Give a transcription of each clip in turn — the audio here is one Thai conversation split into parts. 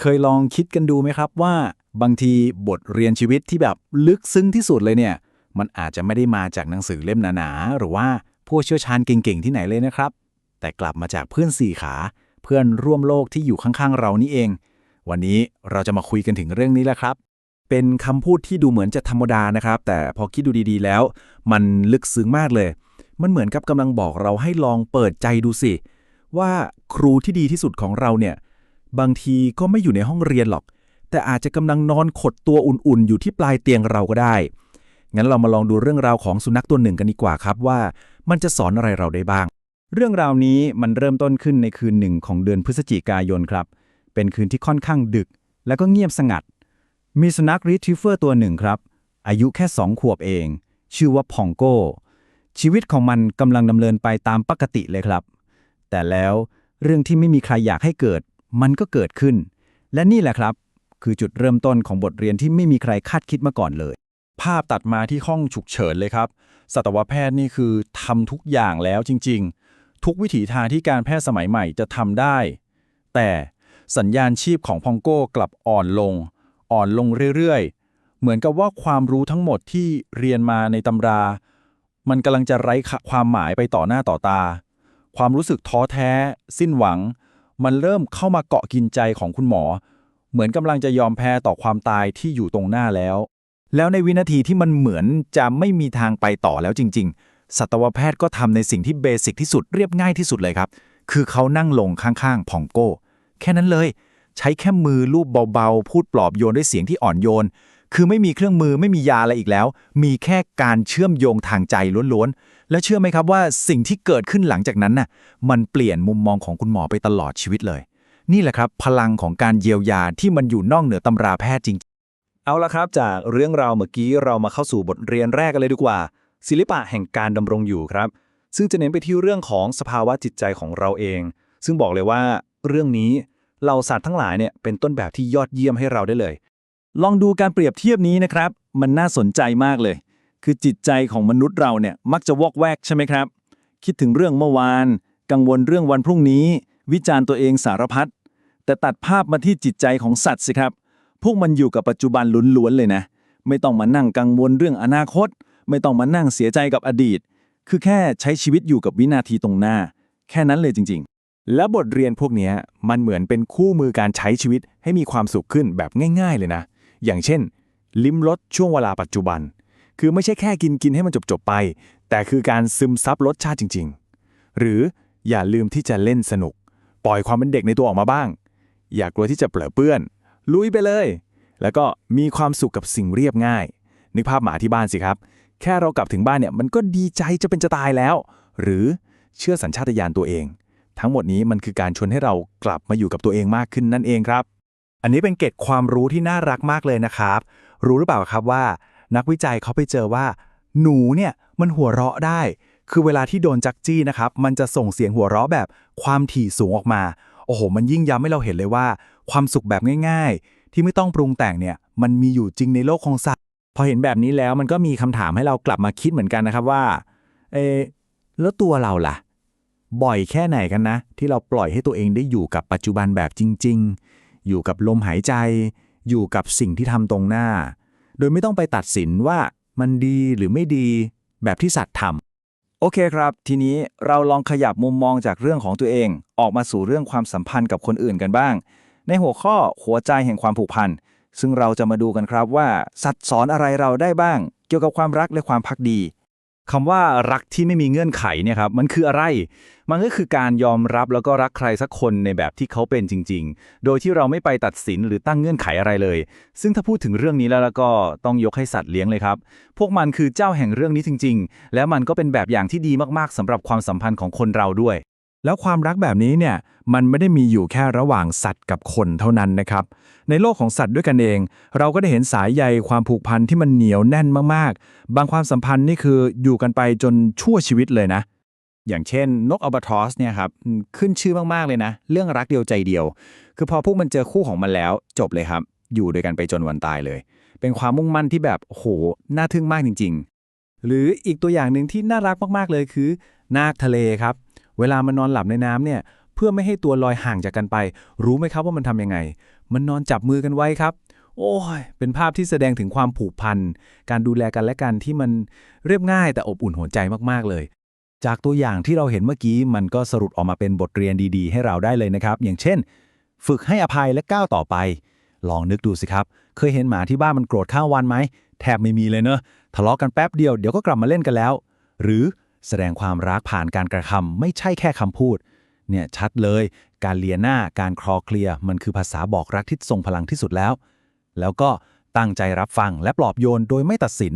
เคยลองคิดกันดูไหมครับว่าบางทีบทเรียนชีวิตที่แบบลึกซึ้งที่สุดเลยเนี่ย มันอาจจะไม่ได้มาจากหนังสือเล่มหนาๆหรือว่าผู้เชี่ยวชาญเก่งๆที่ไหนเลยนะครับ แต่กลับมาจากเพื่อนสี่ขา เพื่อนร่วมโลกที่อยู่ข้างๆเรานี่เอง วันนี้เราจะมาคุยกันถึงเรื่องนี้แหละครับ เป็นคำพูดที่ดูเหมือนจะธรรมดานะครับ แต่พอคิดดูดีๆแล้ว มันลึกซึ้งมากเลย มันเหมือนกับกำลังบอกเราให้ลองเปิดใจดูสิว่าครูที่ดีที่สุดของเราเนี่ย บางทีก็ไม่อยู่ในห้องเรียนหรอก แต่อาจจะกำลังนอนขดตัวอุ่นๆ อยู่ที่ปลายเตียงเราก็ได้ งั้นเรามาลองดูเรื่องราวของสุนัขตัวหนึ่งกันดีกว่าครับว่า มันจะสอนอะไรเราได้บ้าง เรื่องราวนี้มันเริ่มต้นขึ้นในคืนหนึ่งของเดือนพฤศจิกายนครับ เป็นคืนที่ค่อนข้างดึก แล้วก็เงียบสงัด มีสุนัขรีทริฟเฟอร์ตัวหนึ่งครับ อายุแค่สองขวบเอง ชื่อว่าพองโกชีวิตของมันกำลังดำเนินไปตามปกติเลยครับ แต่แล้วเรื่องที่ไม่มีใครอยากให้เกิด มันก็เกิดขึ้น และนี่แหละครับ คือจุดเริ่มต้นของบทเรียนที่ไม่มีใครคาดคิดมาก่อนเลย ภาพตัดมาที่ห้องฉุกเฉินเลยครับ สัตวแพทย์นี่คือทำทุกอย่างแล้วจริง ๆ ทุกวิถีทางที่การแพทย์สมัยใหม่จะทำได้ แต่สัญญาณชีพของพองโก้กลับอ่อนลง อ่อนลงเรื่อยๆ เหมือนกับว่าความรู้ทั้งหมดที่เรียนมาในตำรา มันกำลังจะไร้ความหมายไปต่อหน้าต่อตา ความรู้สึกท้อแท้ สิ้นหวัง มันเริ่มเข้ามาเกาะกินใจของคุณหมอ เหมือนกำลังจะยอมแพ้ต่อความตายที่อยู่ตรงหน้าแล้ว แล้วในวินาทีที่มันเหมือนจะไม่มีทางไปต่อแล้วจริง ๆ สัตวแพทย์ก็ทำในสิ่งที่เบสิกที่สุดเรียบง่ายที่สุดเลยครับ คือเขานั่งลงข้างๆพองโก้ แค่นั้นเลย ใช้แค่มือลูบเบาๆ พูดปลอบโยนด้วยเสียงที่อ่อนโยน คือไม่มีเครื่องมือไม่มียาอะไรอีกแล้ว มีแค่การเชื่อมโยงทางใจล้วนๆ แล้วเชื่อไหมครับว่าสิ่งที่เกิดขึ้นหลังจากนั้นน่ะ มันเปลี่ยนมุมมองของคุณหมอไปตลอดชีวิตเลย นี่แหละครับ พลังของการเยียวยาที่มันอยู่นอกเหนือตำราแพทย์จริง เอาละครับ จากเรื่องราวเมื่อกี้เรามาเข้าสู่บทเรียนแรกกันเลยดีกว่า ศิลปะแห่งการดำรงอยู่ครับ ซึ่งจะเน้นไปที่เรื่องของสภาวะจิตใจของเราเอง ซึ่งบอกเลยว่า เรื่องนี้เราสัตว์ทั้งหลายเนี่ยเป็นต้นแบบที่ยอดเยี่ยมให้เราได้เลย ลองดูการเปรียบเทียบนี้นะครับ มันน่าสนใจมากเลย คือจิตใจของมนุษย์เราเนี่ยมักจะวอกแวกใช่ไหมครับ คิดถึงเรื่องเมื่อวาน กังวลเรื่องวันพรุ่งนี้ วิจารณ์ตัวเองสารพัดแต่ตัดภาพมาที่จิตใจของสัตว์สิครับ พวกมันอยู่กับปัจจุบันล้วนๆเลยนะ ไม่ต้องมานั่งกังวลเรื่องอนาคต ไม่ต้องมานั่งเสียใจกับอดีต คือแค่ใช้ชีวิตอยู่กับวินาทีตรงหน้า แค่นั้นเลยจริง ๆ และบทเรียนพวกเนี้ยมันเหมือนเป็นคู่มือการใช้ชีวิตให้มีความสุขขึ้นแบบง่าย ๆ เลยนะ อย่างเช่น ลิ้มรสช่วงเวลาปัจจุบัน คือไม่ใช่แค่กินกินให้มันจบๆไป แต่คือการซึมซับรสชาติจริง ๆ หรืออย่าลืมที่จะเล่นสนุก ปล่อยความเป็นเด็กในตัวออกมาบ้าง อย่ากลัวที่จะเปลอเปื้อน ลุยไปเลย แล้วก็มีความสุขกับสิ่งเรียบง่าย นึกภาพหมาที่บ้านสิครับ แค่เรากลับถึงบ้านเนี่ยมันก็ดีใจจะเป็นจะตายแล้ว หรือเชื่อสัญชาตญาณตัวเอง ทั้งหมดนี้มันคือการชวนให้เรากลับมาอยู่กับตัวเองมากขึ้นนั่นเองครับ อันนี้เป็นเกร็ดความรู้ที่น่ารักมากเลยนะครับ รู้หรือเปล่าครับว่า นักวิจัยเขาไปเจอว่า หนูเนี่ยมันหัวเราะได้ คือเวลาที่โดนจักจี้นะครับ มันจะส่งเสียงหัวเราะแบบความถี่สูงออกมา โอ้โห มันยิ่งย้ำให้เราเห็นเลยว่า ความสุขแบบง่าย ๆ ที่ไม่ต้องปรุงแต่งเนี่ยมันมีอยู่จริงในโลกของสัตว์ พอเห็นแบบนี้แล้วมันก็มีคำถามให้เรากลับมาคิดเหมือนกันนะครับว่า เอแล้วตัวเราล่ะ บ่อยแค่ไหนกันนะ ที่เราปล่อยให้ตัวเองได้อยู่กับปัจจุบันแบบจริง ๆ อยู่กับลมหายใจ อยู่กับสิ่งที่ทำตรงหน้า โดยไม่ต้องไปตัดสินว่ามันดีหรือไม่ดีแบบที่สัตว์ทำโอเคครับ ทีนี้เราลองขยับมุมมองจากเรื่องของตัวเอง ออกมาสู่เรื่องความสัมพันธ์กับคนอื่นกันบ้าง ในหัวข้อหัวใจแห่งความผูกพันซึ่งเราจะมาดูกันครับว่า สัตว์สอนอะไรเราได้บ้าง เกี่ยวกับความรักและความพักดี คำว่ารักที่ไม่มีเงื่อนไขเนี่ยครับมันคืออะไร มันก็คือการยอมรับแล้วก็รักใครสักคนในแบบที่เขาเป็นจริง ๆ โดยที่เราไม่ไปตัดสินหรือตั้งเงื่อนไขอะไรเลย ซึ่งถ้าพูดถึงเรื่องนี้แล้วแล้วก็ต้องยกให้สัตว์เลี้ยงเลยครับ พวกมันคือเจ้าแห่งเรื่องนี้จริง ๆ แล้วมันก็เป็นแบบอย่างที่ดีมากๆสำหรับความสัมพันธ์ของคนเราด้วย แล้วความรักแบบนี้เนี่ยมันไม่ได้มีอยู่แค่ระหว่างสัตว์กับคนเท่านั้นนะครับ ในโลกของสัตว์ด้วยกันเอง เราก็ได้เห็นสายใยความผูกพันที่มันเหนียวแน่นมากๆ บางความสัมพันธ์นี่คืออยู่กันไปจนชั่วชีวิตเลยนะ อย่างเช่น นกอัลบาทอสเนี่ยครับขึ้นชื่อมากๆเลยนะ เรื่องรักเดียวใจเดียว คือพอพวกมันเจอคู่ของมันแล้ว จบเลยครับ อยู่ด้วยกันไปจนวันตายเลย เป็นความมุ่งมั่นที่แบบโอ้โหน่าทึ่งมากจริง ๆ หรืออีกตัวอย่างหนึ่งที่น่ารักมากๆเลยคือ นาคทะเลครับ เวลามันนอนหลับในน้ำเนี่ย เพื่อไม่ให้ตัวลอยห่างจากกันไป รู้ไหมครับว่ามันทำยังไง มันนอนจับมือกันไว้ครับ โอ้ย เป็นภาพที่แสดงถึงความผูกพัน การดูแลกันและกันที่มันเรียบง่ายแต่อบอุ่นหัวใจมากๆเลย จากตัวอย่างที่เราเห็นเมื่อกี้ มันก็สรุปออกมาเป็นบทเรียนดี ๆ ให้เราได้เลยนะครับ อย่างเช่น ฝึกให้อภัยและก้าวต่อไป ลองนึกดูสิครับ เคยเห็นหมาที่บ้านมันโกรธข้าววันไหม แทบไม่มีเลยเนอะ ทะเลาะกันแป๊บเดียว เดี๋ยวก็กลับมาเล่นกันแล้ว หรือ แสดงความรักผ่านการกระทำไม่ใช่แค่คำพูด เนี่ยชัดเลย การเลียหน้าการคลอเคลียมันคือภาษาบอกรักที่ทรงพลังที่สุดแล้ว แล้วก็ตั้งใจรับฟังและปลอบโยนโดยไม่ตัดสิน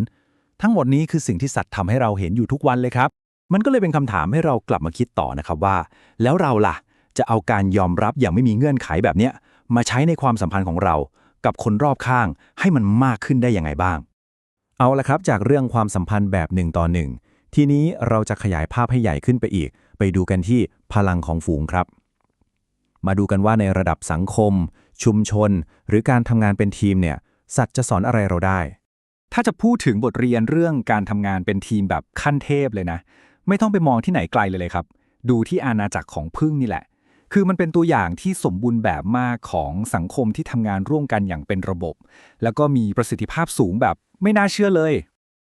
ทั้งหมดนี้คือสิ่งที่สัตว์ทำให้เราเห็นอยู่ทุกวันเลยครับ มันก็เลยเป็นคำถามให้เรากลับมาคิดต่อนะครับว่า แล้วเราล่ะ จะเอาการยอมรับอย่างไม่มีเงื่อนไขแบบเนี้ยมาใช้ในความสัมพันธ์ของเรา กับคนรอบข้างให้มันมากขึ้นได้ยังไงบ้าง เอาละครับ จากเรื่องความสัมพันธ์แบบหนึ่งต่อหนึ่ง ทีนี้เราจะขยายภาพให้ใหญ่ขึ้นไปอีก ไปดูกันที่พลังของฝูงครับ มาดูกันว่าในระดับสังคม ชุมชน หรือการทำงานเป็นทีมเนี่ย สัตว์จะสอนอะไรเราได้ ถ้าจะพูดถึงบทเรียนเรื่องการทำงานเป็นทีมแบบขั้นเทพเลยนะ ไม่ต้องไปมองที่ไหนไกลเลยเลยครับ ดูที่อาณาจักรของพึ่งนี่แหละ คือมันเป็นตัวอย่างที่สมบูรณ์แบบมากของสังคมที่ทำงานร่วมกันอย่างเป็นระบบ แล้วก็มีประสิทธิภาพสูงแบบไม่น่าเชื่อเลย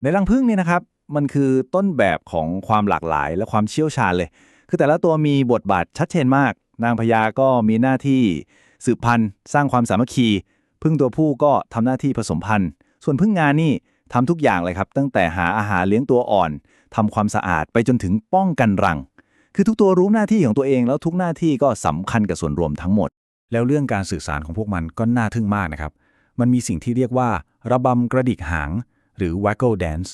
ในรังผึ้งเนี่ยนะครับ มันคือต้นแบบของความหลากหลายและความเชี่ยวชาญเลย คือแต่ละตัวมีบทบาทชัดเจนมาก นางพญาก็มีหน้าที่สืบพันธุ์ สร้างความสามัคคี พึ่งตัวผู้ก็ทำหน้าที่ผสมพันธุ์ ส่วนพึ่งงานนี่ทำทุกอย่างเลยครับ ตั้งแต่หาอาหารเลี้ยงตัวอ่อนทำความสะอาดไปจนถึงป้องกันรัง คือทุกตัวรู้หน้าที่ของตัวเอง แล้วทุกหน้าที่ก็สำคัญกับส่วนรวมทั้งหมด แล้วเรื่องการสื่อสารของพวกมันก็น่าทึ่งมากนะครับ มันมีสิ่งที่เรียกว่า ระบำกระดิกหาง หรือ waggle dance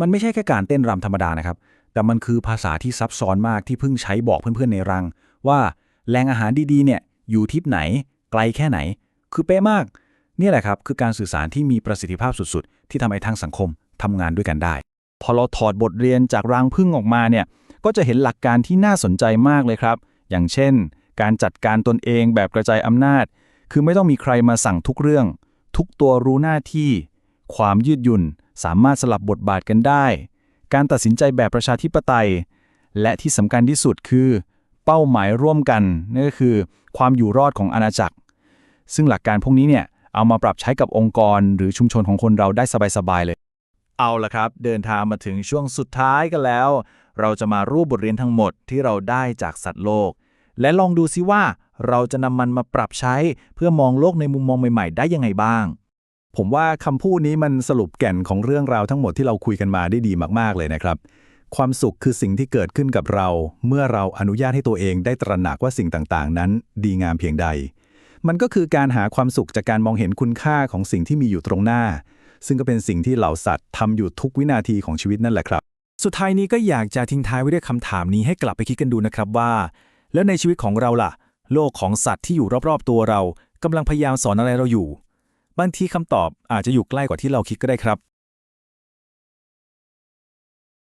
มันไม่ใช่แค่การเต้นรำธรรมดานะครับ แต่มันคือภาษาที่ซับซ้อนมากที่เพิ่งใช้บอกเพื่อนๆในรัง ว่าแหล่งอาหารดีๆเนี่ยอยู่ทิศไหน ไกลแค่ไหน คือเป๊ะมาก นี่แหละครับคือการสื่อสารที่มีประสิทธิภาพสุดๆ ที่ทำให้ทางสังคมทำงานด้วยกันได้ พอเราถอดบทเรียนจากรังพึ่งออกมาเนี่ยก็จะเห็นหลักการที่น่าสนใจมากเลยครับ อย่างเช่น การจัดการตนเองแบบกระจายอำนาจ คือไม่ต้องมีใครมาสั่งทุกเรื่อง ทุกตัวรู้หน้าที่ ความยืดหยุ่น สามารถสลับบทบาทกันได้ การตัดสินใจแบบประชาธิปไตย และที่สำคัญที่สุดคือ เป้าหมายร่วมกันนั่นก็คือ ความอยู่รอดของอาณาจักร ซึ่งหลักการพวกนี้เนี่ยเอามาปรับใช้กับองค์กรหรือชุมชนของคนเราได้สบายๆเลย เอาละครับ เดินทางมาถึงช่วงสุดท้ายกันแล้ว เราจะมารูปบทเรียนทั้งหมดที่เราได้จากสัตว์โลก และลองดูซิว่าเราจะนำมันมาปรับใช้เพื่อมองโลกในมุมมองใหม่ ๆ ได้ยังไงบ้าง ผมว่าคำพูดนี้มันสรุปแก่นของเรื่องราวทั้งหมดที่เราคุยกันมาได้ดีมากๆเลยนะครับ ความสุขคือสิ่งที่เกิดขึ้นกับเรา เมื่อเราอนุญาตให้ตัวเองได้ตระหนักว่าสิ่งต่างๆ นั้น ดีงามเพียงใด มันก็คือการหาความสุขจากการมองเห็นคุณค่าของสิ่งที่มีอยู่ตรงหน้า ซึ่งก็เป็นสิ่งที่เหล่าสัตว์ทำอยู่ทุกวินาทีของชีวิตนั่นแหละครับ สุดท้ายนี้ก็อยากจะทิ้งท้ายไว้ด้วยคำถามนี้ให้กลับไปคิดกันดูนะครับว่า แล้วในชีวิตของเราล่ะ โลกของสัตว์ที่อยู่รอบๆตัวเรากำลังพยายามสอนอะไรเราอยู่ บางทีคำตอบอาจจะอยู่ใกล้กว่าที่เราคิดก็ได้ครับ